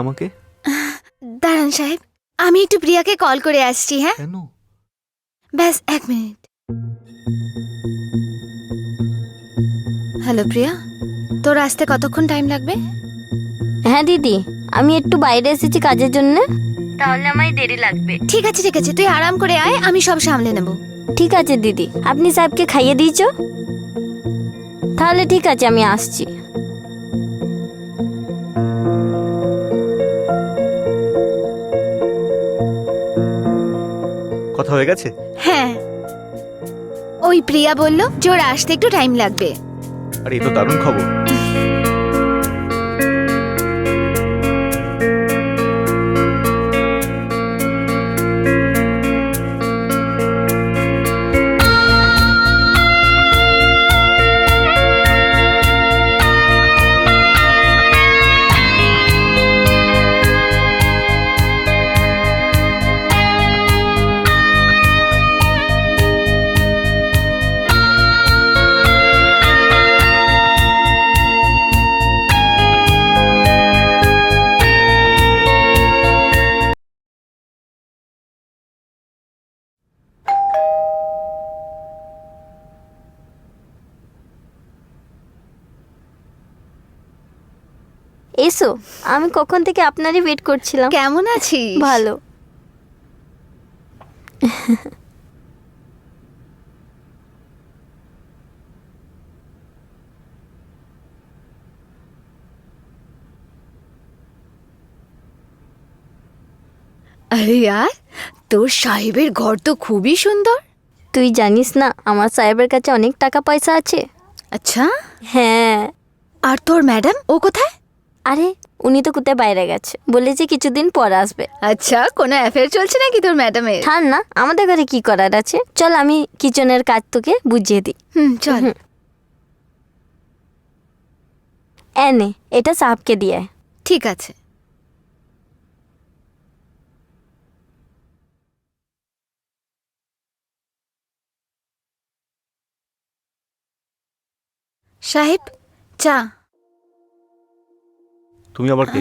আমাকে? দাঁড়ান সাহেব আমি একটু প্রিয়াকে কল করে আসছি হ্যাঁ? কেন? ব্যাস এক মিনিট। হ্যালো প্রিয়া তোর আসতে কতক্ষণ টাইম লাগবে? হ্যাঁ দিদি আমি একটু বাইরে এসেছি কাজের জন্য। তাহলে আমায় দেরি লাগবে। ঠিক আছে ঠিক আছে তুই আরাম করে আয় আমি সব সামলে নেব। ঠিক আছে দিদি আপনি সাহেবকে খাইয়ে দিয়েছ? তাহলে ঠিক আছে আমি আসছি। কথা হয়ে গেছে? হ্যাঁ। ওই প্রিয়া বলল যে ওর আসতে একটু টাইম লাগবে। আর এই তো দারুণ খবর। এসো আমি কখন থেকে আপনারই ওয়েট করছিলাম। কেমন আছিস? ভালো। আরে আর তোর সাহেবের ঘর তো খুবই সুন্দর। তুই জানিস না আমার সাহেবের কাছে অনেক টাকা পয়সা আছে। আচ্ছা? হ্যাঁ। আর তোর ম্যাডাম ও কোথায়? আরে উনি তো কোথায় বাইরে গেছে। বলেছে কিছুদিন পর আসবে। আচ্ছা কোনো অ্যাফেয়ার চলছে নাকি তোর ম্যাডামের ছাড় না আমাদের ঘরে কি করার আছে? চল আমি কিচেনের কাজ তোকে বুঝিয়ে দিই। হুম চল। এনে এটা সাহেবকে দিয়ে ঠিক আছে। সাহেব চা। তুমি আবার কে?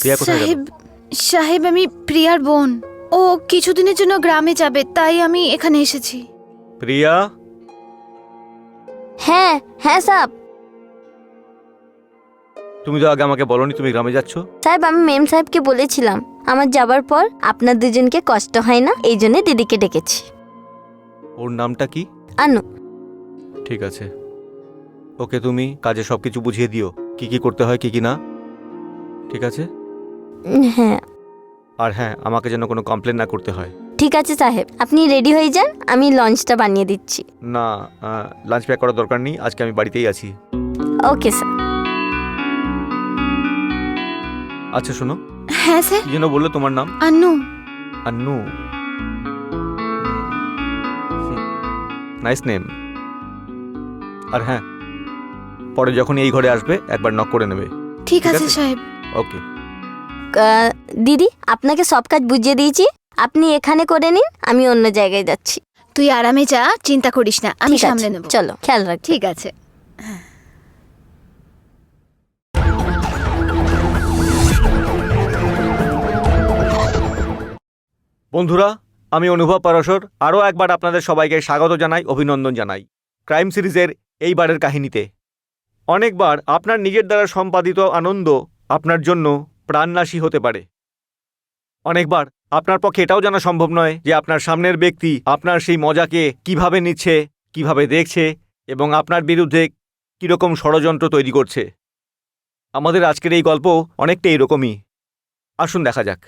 প্রিয়া কোথায় গেল? সাহেব সাহেব আমি প্রিয়ার বোন। ও কিছুদিনের জন্য গ্রামে যাবে তাই আমি এখানে এসেছি। প্রিয়া? হ্যাঁ হ্যাঁ সাহেব তুমি তো আগে আমাকে বলনি তুমি গ্রামে যাচ্ছ। সাহেব আমি মেম সাহেবকে বলেছিলাম আমার যাবার পর আপনার দুজনকে কষ্ট হয় না এই জন্য দিদিকে ডেকেছি। ওর নামটা কি? আনু। ঠিক আছে। ওকে তুমি কাজে সব কিছু বুঝিয়ে দিও। কি কি করতে হয় কি কি না? ঠিক আছে? হ্যাঁ। আর হ্যাঁ আমাকে যেন কোনো কমপ্লেন না করতে হয়। ঠিক আছে সাহেব আপনি রেডি হয়ে যান আমি লঞ্চটা বানিয়ে দিচ্ছি। না লাঞ্চ প্যাক করার দরকার নেই আজকে আমি বাড়িতেই আছি। ওকে স্যার আচ্ছা শোনো। হ্যাঁ স্যার কি যেন বলল তোমার নাম? আন্নু। আন্নু। নাইস নেম আর হ্যাঁ পরে যখন এই ঘরে আসবে একবার নক করে নেবে। ঠিক আছে। সাহেব। ওকে দিদি আপনাকে সব কাজ বুঝিয়ে দিয়েছি। আপনি এখানে করে নিন আমি অন্য জায়গায় যাচ্ছি। তুই আরামে যা চিন্তা করিস না আমি সামলে নেব। চলো খেয়াল রাখ। ঠিক আছে। বন্ধুরা আমি অনুভব পরশর আরও একবার আপনাদের সবাইকে স্বাগত জানাই অভিনন্দন জানাই। ক্রাইম সিরিজের এইবারের কাহিনীতে। অনেকবার আপনার নিজের দ্বারা সম্পাদিত আনন্দ আপনার জন্য প্রাণনাশী হতে পারে। অনেকবার আপনার পক্ষে এটাও জানা সম্ভব নয় যে আপনার সামনের ব্যক্তি আপনার সেই মজাকে কীভাবে নিচ্ছে, কীভাবে দেখছে এবং আপনার বিরুদ্ধে কীরকম ষড়যন্ত্র তৈরি করছে। আমাদের আজকের এই গল্প অনেকটা এরকমই। আসুন দেখা যাক।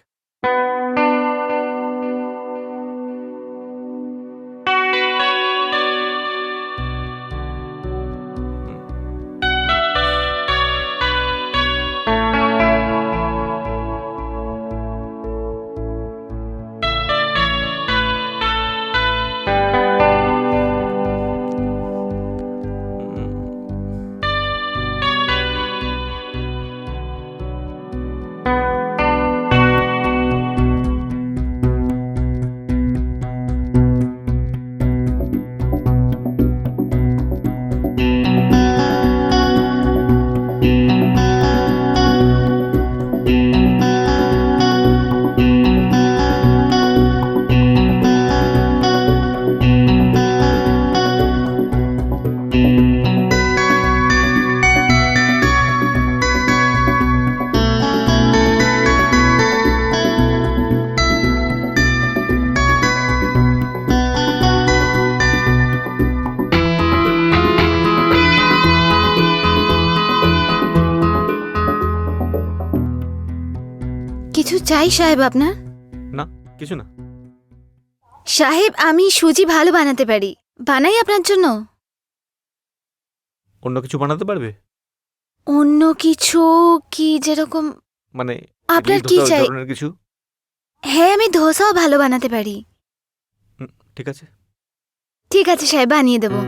চাই সাহেব আপনার? না কিছু না। সাহেব আমি সুজি ভালো বানাতে পারি। বানাই আপনার জন্য। অন্য কিছু বানাতে পারবে? অন্য কিছু কি যেরকম মানে আপনার কি চাই? ধরনের কিছু? হ্যাঁ আমি ধোসাও ভালো বানাতে পারি। ঠিক আছে। ঠিক আছে সাহেব বানিয়ে দেবো।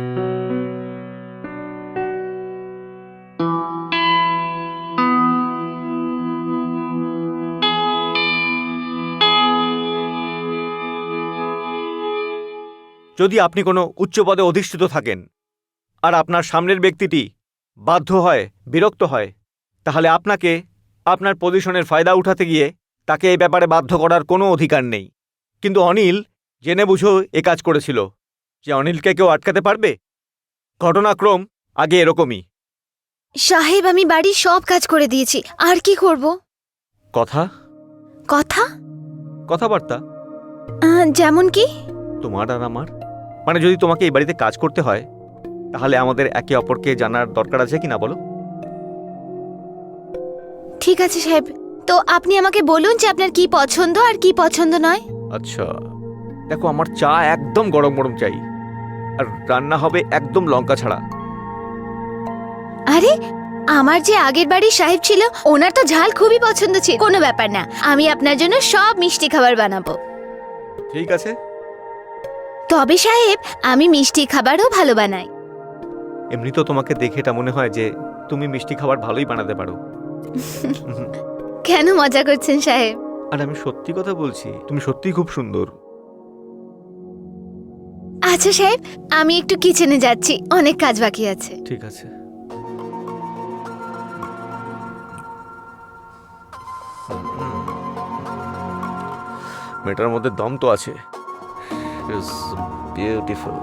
যদি আপনি কোনো উচ্চ পদে অধিষ্ঠিত থাকেন আর আপনার সামনের ব্যক্তিটি বাধ্য হয় বিরক্ত হয় তাহলে আপনাকে আপনার পজিশনের ফায়দা উঠাতে গিয়ে তাকে এই ব্যাপারে বাধ্য করার কোনো অধিকার নেই। কিন্তু অনিল জেনে বুঝো এ কাজ করেছিল যে অনিলকে কেউ আটকাতে পারবে। ঘটনাক্রম আগে এরকমই। সাহেব আমি বাড়ির সব কাজ করে দিয়েছি। আর কি করব? কথা? কথা? কথাবার্তা? যেমন কি? তোমার আর আমার? মানে যদি তোমাকে এই বাড়িতে কাজ করতে হয় তাহলে আমাদের একে অপরকে জানার দরকার আছে কি না বলো? ঠিক আছে সাহেব। তো আপনি আমাকে বলুন যে আপনার কি পছন্দ আর কি পছন্দ নয়? আচ্ছা। দেখো আমার চা একদম গরম গরম চাই। আর রান্না হবে একদম লঙ্কা ছাড়া। আরে আমার যে আগের বাড়ির সাহেব ছিল ওনার তো ঝাল খুবই পছন্দ ছিল। কোনো ব্যাপার না আমি আপনার জন্য সব মিষ্টি খাবার বানাবো। ঠিক আছে। তবে সাহেব আমি মিষ্টি খাবারও ভালো বানাই। এমনি তো তোমাকে দেখে এটা মনে হয় যে তুমি মিষ্টি খাবার ভালোই বানাতে পারো। কেন মজা করছেন সাহেব? আর আমি সত্যি কথা বলছি তুমি সত্যিই খুব সুন্দর। আচ্ছা সাহেব আমি একটু কিচেনে যাচ্ছি অনেক কাজ বাকি আছে। ঠিক আছে। মেয়েটার মধ্যে দম তো আছে। is beautiful.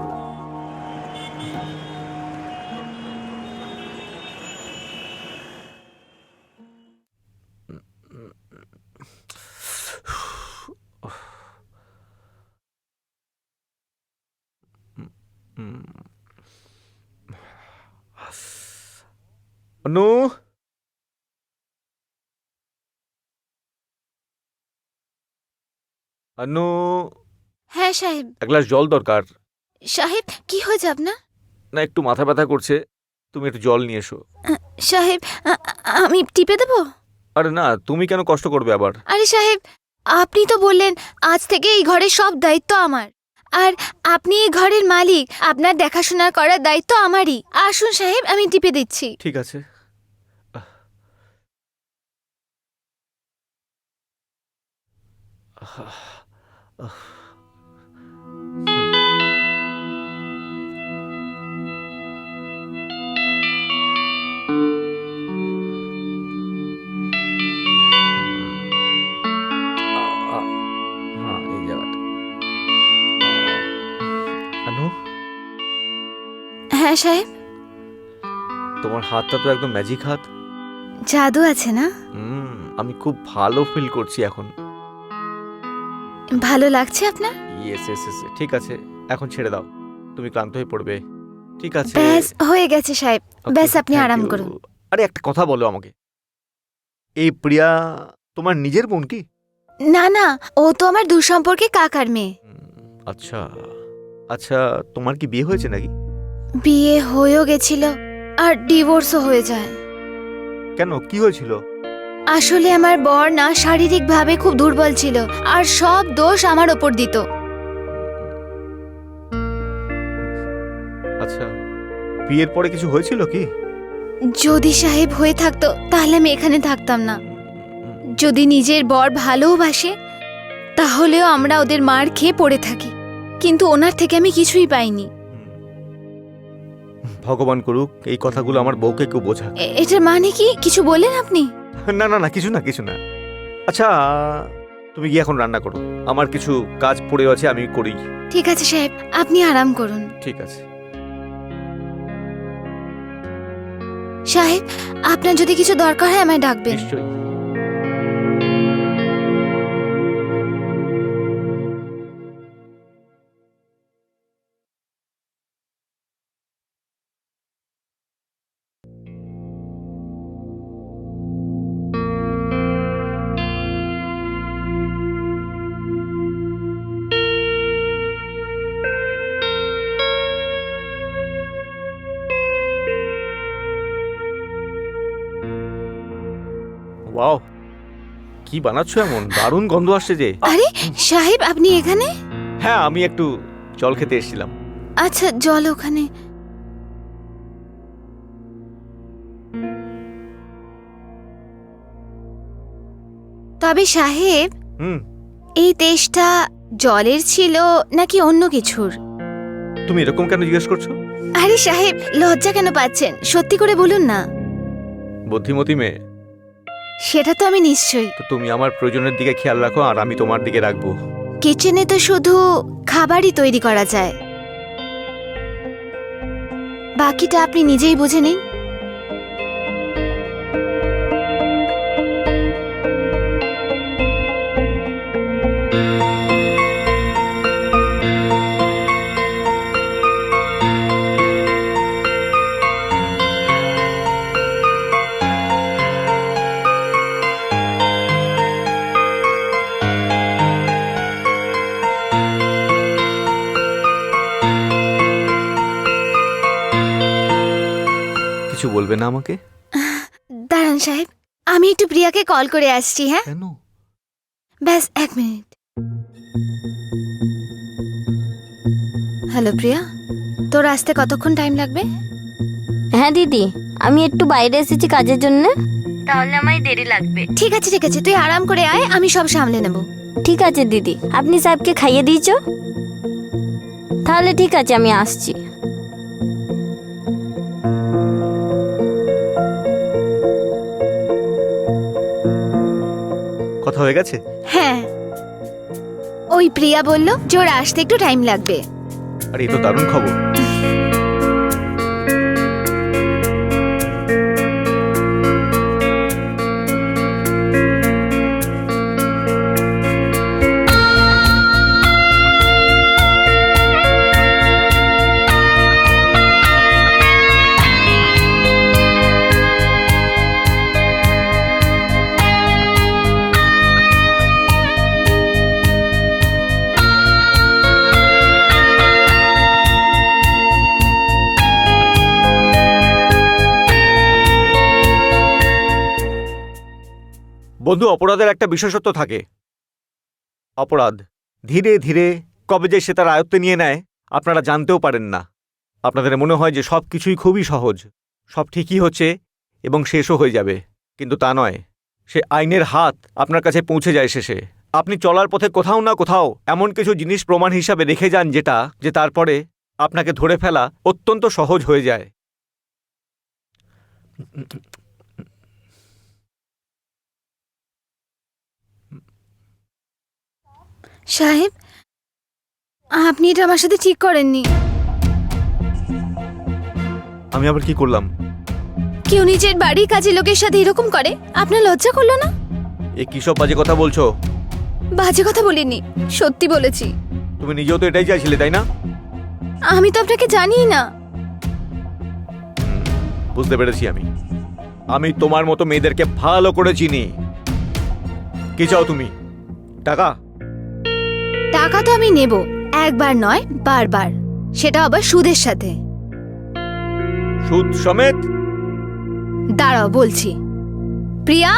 அண்ணு அண்ணு হ্যাঁ সাহেব। এক গ্লাস জল দরকার। সাহেব কি হয়েছে আপনার? না একটু মাথা ব্যথা করছে। তুমি একটু জল নিয়ে এসো। সাহেব আ- আমি টিপে দেবো? আরে না তুমি কেন কষ্ট করবে আবার? আরে সাহেব আপনি তো বললেন আজ থেকে এই ঘরের সব দায়িত্ব আমার। আর আপনি এই ঘরের মালিক আপনার দেখাশোনা করার দায়িত্ব আমারই। আসুন সাহেব আমি টিপে দিচ্ছি। ঠিক আছে। হ্যাঁ হ্যাঁ সাহেব। তোমার হাতটা তো একদম ম্যাজিক হাত। জাদু আছে না? হুম আমি খুব ভালো ফিল করছি এখন। ভালো লাগছে আপনার? ইয়েস এস এস ঠিক আছে এখন ছেড়ে দাও। তুমি ক্লান্ত হয়ে পড়বে। ঠিক আছে। ব্যাস হয়ে গেছে সাহেব। ব্যাস আপনি আরাম করুন। আরে একটা কথা বলো আমাকে। এই প্রিয়া তোমার নিজের বোন কি? না না ও তো আমার দূর সম্পর্কে কাকার মেয়ে। আচ্ছা। আচ্ছা তোমার কি বিয়ে হয়েছে নাকি? বিয়ে হয়েও গেছিল আর ডিভোর্সও হয়ে যায়। কেন? কি হয়েছিল? আসলে আমার বর না শারীরিকভাবে খুব দুর্বল ছিল আর সব দোষ আমার ওপর দিত। আচ্ছা বিয়ের পরে কিছু হয়েছিল কি? যদি সাহেব হয়ে থাকতো তাহলে আমি এখানে থাকতাম না। যদি নিজের বর ভালোবাসে তাহলেও আমরা ওদের মার খেয়ে পড়ে থাকি। কিন্তু ওনার থেকে আমি কিছুই পাইনি। ভগবান করুক এই কথাগুলো আমার বউকে কেউ বোঝা এটার মানে কি? কিছু বললেন আপনি? না না না কিছু না কিছু না। আচ্ছা তুমি গিয়ে এখন রান্না করো। আমার কিছু কাজ পড়ে আছে আমি করি। ঠিক আছে সাহেব। আপনি আরাম করুন। ঠিক আছে। সাহেব আপনার যদি কিছু দরকার হয় আমায় ডাকবেন। নিশ্চয়ই। ওয়াও কি বানাচ্ছ এমন? দারুণ গন্ধ আসছে যে। আরে সাহেব আপনি এখানে? হ্যাঁ আমি একটু জল খেতে এসেছিলাম। আচ্ছা জল ওখানে। তবে সাহেব হুম। এই তেষ্টা জলের ছিল নাকি অন্য কিছুর? তুমি এরকম কেন জিজ্ঞেস করছ? আরে সাহেব লজ্জা কেন পাচ্ছেন? সত্যি করে বলুন না। বুদ্ধিমতী মেয়ে। সেটা তো আমি নিশ্চয়ই। তো তুমি আমার প্রয়োজনের দিকে খেয়াল রাখো আর আমি তোমার দিকে রাখব। কিচেনে তো শুধু খাবারই তৈরি করা যায়। বাকিটা আপনি নিজেই বুঝে নিন। কিছু বলবে না আমাকে? দাঁড়ান সাহেব আমি একটু প্রিয়াকে কল করে আসছি হ্যাঁ? কেন? ব্যাস এক মিনিট। হ্যালো প্রিয়া তোর আসতে কতক্ষণ টাইম লাগবে? হ্যাঁ দিদি আমি একটু বাইরে এসেছি কাজের জন্য। তাহলে আমায় দেরি লাগবে। ঠিক আছে ঠিক আছে তুই আরাম করে আয় আমি সব সামলে নেব। ঠিক আছে দিদি আপনি সাহেবকে খাইয়ে দিয়েছ? তাহলে ঠিক আছে আমি আসছি। কথা হয়ে গেছে? হ্যাঁ। ওই প্রিয়া বলল জোর আসতে একটু টাইম লাগবে। আর এই তো দারুণ খবর। বন্ধু, অপরাধের একটা বিশেষত্ব থাকে। অপরাধ ধীরে ধীরে কবে যে সে তার আয়ত্তে নিয়ে নেয়, আপনারা জানতেও পারেন না। আপনাদের মনে হয় যে সব কিছুই খুবই সহজ, সব ঠিকই হচ্ছে এবং শেষও হয়ে যাবে। কিন্তু তা নয়। সে আইনের হাত আপনার কাছে পৌঁছে যায় শেষে। আপনি চলার পথে কোথাও না কোথাও এমন কিছু জিনিস প্রমাণ হিসাবে রেখে যান যেটা, যে তারপরে আপনাকে ধরে ফেলা অত্যন্ত সহজ হয়ে যায়। সাহেব আপনি এটা আমার সাথে ঠিক করেননি। আমি আবার কি করলাম? কেউ নিজের বাড়ির কাজে লোকের সাথে এরকম করে? আপনার লজ্জা করল না? এ কী সব বাজে কথা বলছো? বাজে কথা বলিনি সত্যি বলেছি। তুমি নিজেও তো এটাই চাইছিলে তাই না? আমি তো আপনাকে জানিই না। বুঝতে পেরেছি আমি। আমি তোমার মতো মেয়েদেরকে ভালো করে চিনি। কি চাও তুমি? টাকা? টাকা তো আমি নেব একবার নয় বারবার। সেটা আবার সুদের সাথে। সুদ সমেত? দাঁড়াও বলছি। প্রিয়া?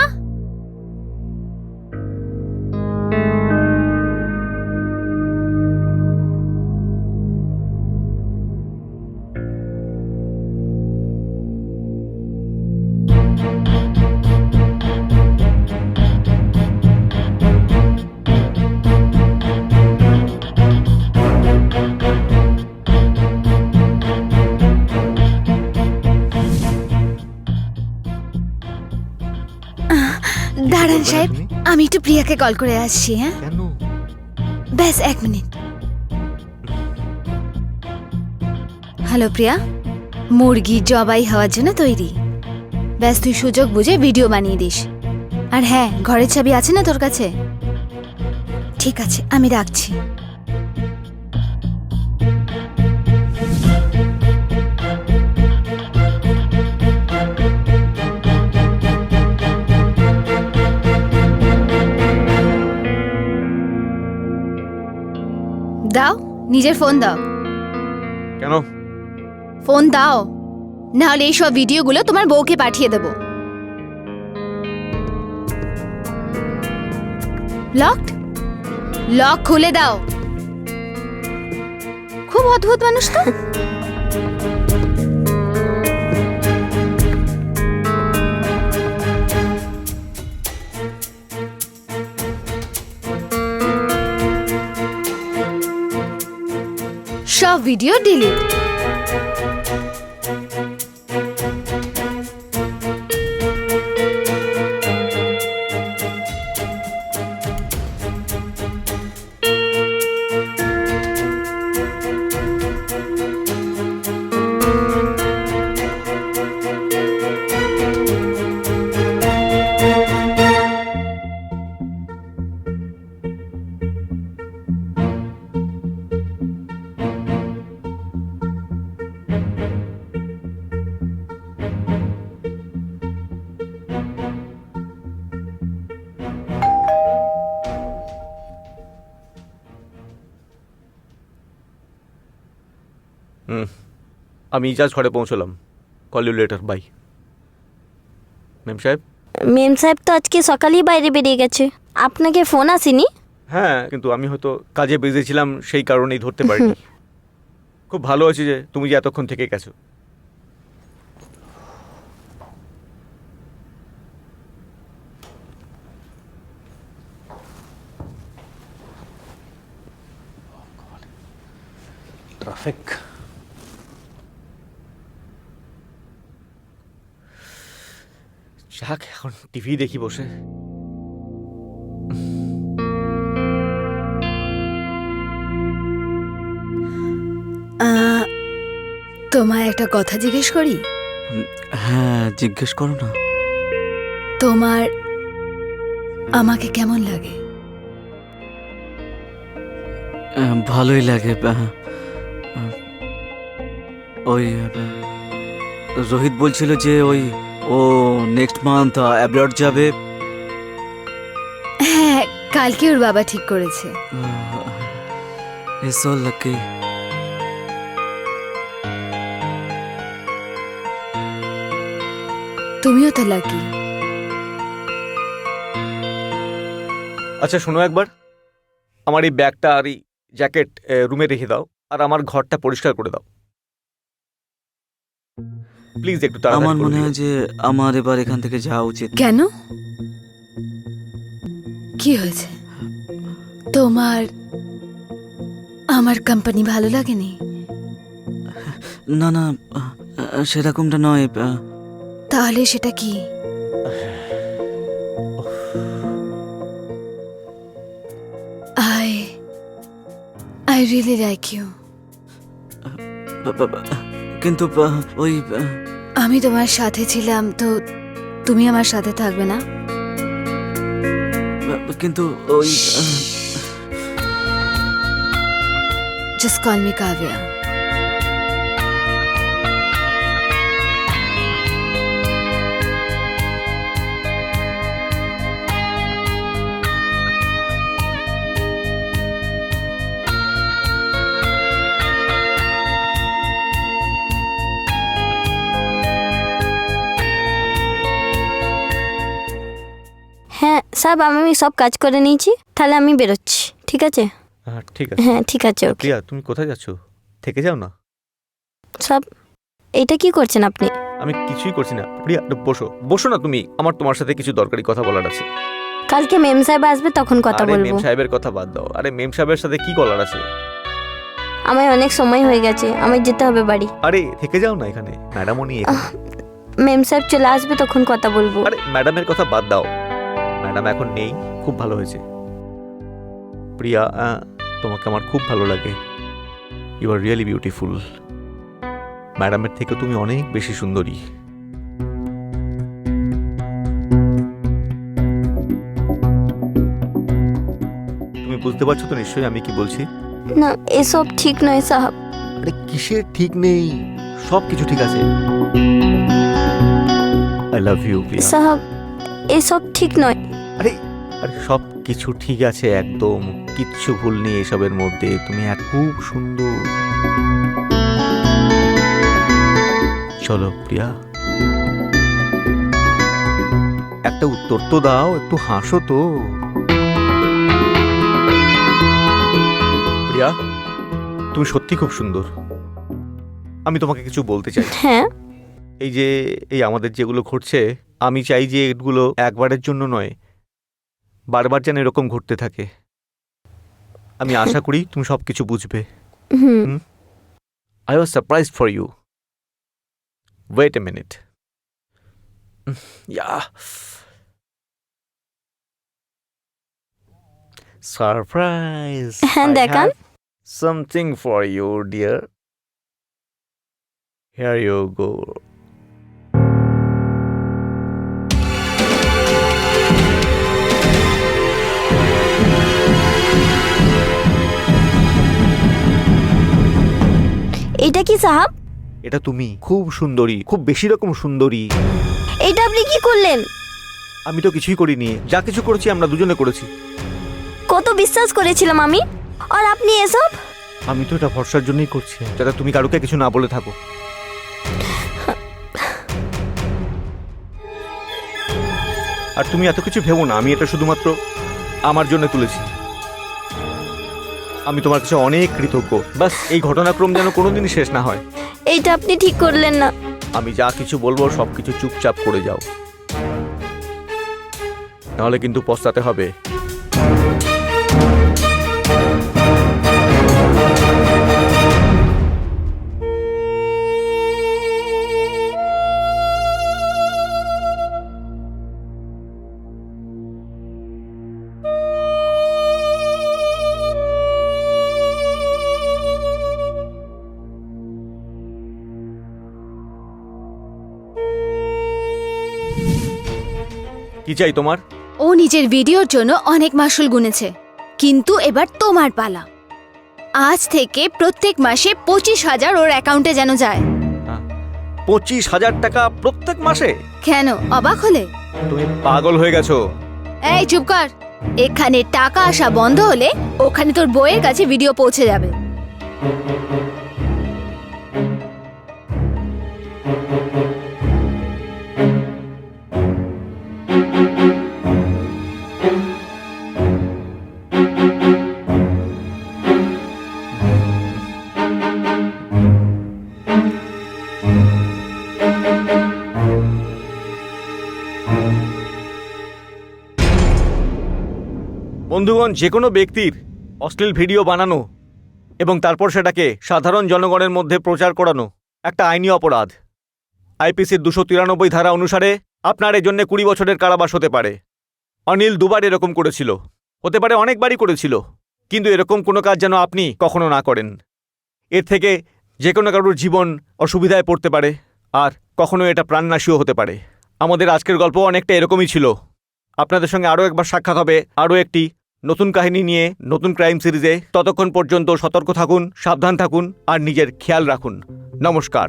প্রিয়াকে কল করে আসছি হ্যাঁ? কেন? ব্যাস এক মিনিট। হ্যালো প্রিয়া। মুরগি জবাই হওয়ার জন্য তৈরি। ব্যাস তুই সুযোগ বুঝে ভিডিও বানিয়ে দিস। আর হ্যাঁ ঘরের চাবি আছে না তোর কাছে? ঠিক আছে আমি রাখছি। নিজের ফোন দাও। কেন? ফোন দাও। নাহলে এইসব ভিডিওগুলো তোমার বউকে পাঠিয়ে দেব। লকড লক খুলে দাও। খুব অদ্ভুত মানুষ তো। ভিডিও ডিলিট আমি জাজ ঘরে পৌঁছলাম। Call you later bye ma'am সাহেব? মেম সাহেব তো আজকে সকালেই বাইরে বেরিয়ে গেছে। আপনাকে ফোন আসেনি? হ্যাঁ কিন্তু আমি হয়তো কাজে বেজে ছিলাম সেই কারণেই ধরতে পারিনি। খুব ভালো আছি যে তুমি যে এতক্ষণ থেকে গেছো। ট্রাফিক যাক এখন টিভি দেখি বসে। তোমায় একটা কথা জিজ্ঞেস করি? হ্যাঁ জিজ্ঞেস করো না। তোমার আমাকে কেমন লাগে? ভালোই লাগে ওই রোহিত বলছিল যে ওই ও নেক্সট মান্থ অ্যাব্রড যাবে? হ্যাঁ কালকে ওর বাবা ঠিক করেছে। এসো লাকি তুমিও তো লাকি আচ্ছা শোনো একবার। আমার এই ব্যাগটা আর এই জ্যাকেট রুমে রেখে দাও। আর আমার ঘরটা পরিষ্কার করে দাও। প্লিজ একটু তাড়াতাড়ি আমার মনে হয় যে আমার এবার এখান থেকে যাওয়া উচিত কেন? কি হয়েছে? তোমার আমার কোম্পানি ভালো লাগেনি? না না সেরকমটা নয় তাহলে সেটা কি? I I really like you কিন্তু আহ, ওই আহ, আমি তোমার সাথে ছিলাম তো তুমি আমার সাথে থাকবে না? বা- কিন্তু ওই ah, just call me Kavya সাহেব আমি সব কাজ করে নিয়েছি তাহলে আমি বেরোচ্ছি ঠিক আছে? হ্যাঁ ঠিক আছে। হ্যাঁ ঠিক আছে ওকে। প্রিয়া তুমি কোথায় যাচ্ছ? থেকে যাও না। সব এইটা কি করছেন আপনি? আমি কিছুই করছি না। প্রিয়া একটু বসো বসো না তুমি। আমার তোমার সাথে কিছু দরকারি কথা বলার আছে। কালকে মেম সাহেব আসবে তখন কথা আরে বলব। মেম সাহেবের কথা বাদ দাও। আরে মেম সাহেবের সাথে কি বলার আছে? আমার অনেক সময় হয়ে গেছে আমার যেতে হবে বাড়ি। আরে থেকে যাও না এখানে। ম্যাডামও এখানে। মেম সাহেব চলে আসবে তখন কথা বলব। আরে ম্যাডামের কথা বাদ দাও। ম্যাডাম এখন নেই খুব ভালো হয়েছে। প্রিয়া তোমাকে আমার খুব ভালো লাগে। ইউ আর রিয়েলি বিউটিফুল ম্যাডামের থেকে তুমি অনেক বেশি সুন্দরী। তুমি বুঝতে পারছ তো নিশ্চয়ই আমি কি বলছি? না এসব ঠিক নয় সাহেব। আরে কিসের ঠিক নেই? সব কিছু ঠিক আছে। আই লাভ ইউ সাহেব এসব ঠিক নয়। আরে সব কিছু ঠিক আছে একদম। কিচ্ছু ভুল নেই এসবের মধ্যে। তুমি এক খুব সুন্দর। চলো প্রিয়া। একটা উত্তর তো দাও একটু হাসো তো। প্রিয়া তুমি সত্যি খুব সুন্দর। আমি তোমাকে কিছু বলতে চাই। হ্যাঁ। এই যে এই আমাদের যেগুলো ঘটছে আমি চাই যে এগুলো একবারের জন্য নয় বারবার যেন এরকম ঘটতে থাকে। আমি আশা করি তুমি সব কিছু বুঝবে I was surprise for you wait a minute surprise হ্যাঁ, দেখান। Something for you dear here you go এটা কি সাহাব? এটা তুমি। খুব সুন্দরী খুব বেশি রকম সুন্দরী। এটা আপনি কি করলেন? আমি তো কিছুই করিনি। যা কিছু করেছি আমরা দুজনে করেছি। কত বিশ্বাস করেছিলাম আমি? আর আপনি এসব? আমি তো এটা ভরসার জন্যই করছি যাতে তুমি কারুকে কিছু না বলে থাকো। আর তুমি এত কিছু ভেবো না আমি এটা শুধুমাত্র আমার জন্য তুলেছি। আমি তোমার কাছে অনেক কৃতজ্ঞ। বাস এই ঘটনাক্রম যেন কোনোদিনই শেষ না হয়। এইটা আপনি ঠিক করলেন না। আমি যা কিছু বলব সব কিছু চুপচাপ করে যাও। নাহলে কিন্তু পস্তাতে হবে। কি চাই তোমার? ও নিজের ভিডিওর জন্য অনেক মাসুল গুনেছে। কিন্তু এবার তোমার পালা। আজ থেকে প্রত্যেক মাসে পঁচিশ হাজার ওর অ্যাকাউন্টে যেন যায়। পঁচিশ হাজার টাকা প্রত্যেক মাসে? কেন অবাক হলে? তুমি পাগল হয়ে গেছো। এই চুপ কর। এখানে টাকা আসা বন্ধ হলে ওখানে তোর বইয়ের কাছে ভিডিও পৌঁছে যাবে। বন্ধুগণ যে কোনো ব্যক্তির অশ্লীল ভিডিও বানানো এবং তারপর সেটাকে সাধারণ জনগণের মধ্যে প্রচার করানো একটা আইনি অপরাধ। আইপিসির দুশো তিরানব্বই ধারা অনুসারে আপনার এজন্য কুড়ি বছরের কারাবাস হতে পারে। অনিল দুবার এরকম করেছিল। হতে পারে অনেকবারই করেছিল, কিন্তু এরকম কোনো কাজ যেন আপনি কখনো না করেন। এর থেকে যে কোনো কারোর জীবন অসুবিধায় পড়তে পারে, আর কখনো এটা প্রাণনাশীও হতে পারে। আমাদের আজকের গল্প অনেকটা এরকমই ছিল। আপনাদের সঙ্গে আরও একবার সাক্ষাৎ হবে আরও একটি নতুন কাহিনী নিয়ে, নতুন ক্রাইম সিরিজে ততক্ষণ পর্যন্ত সতর্ক থাকুন, সাবধান থাকুন আর নিজের খেয়াল রাখুন। নমস্কার।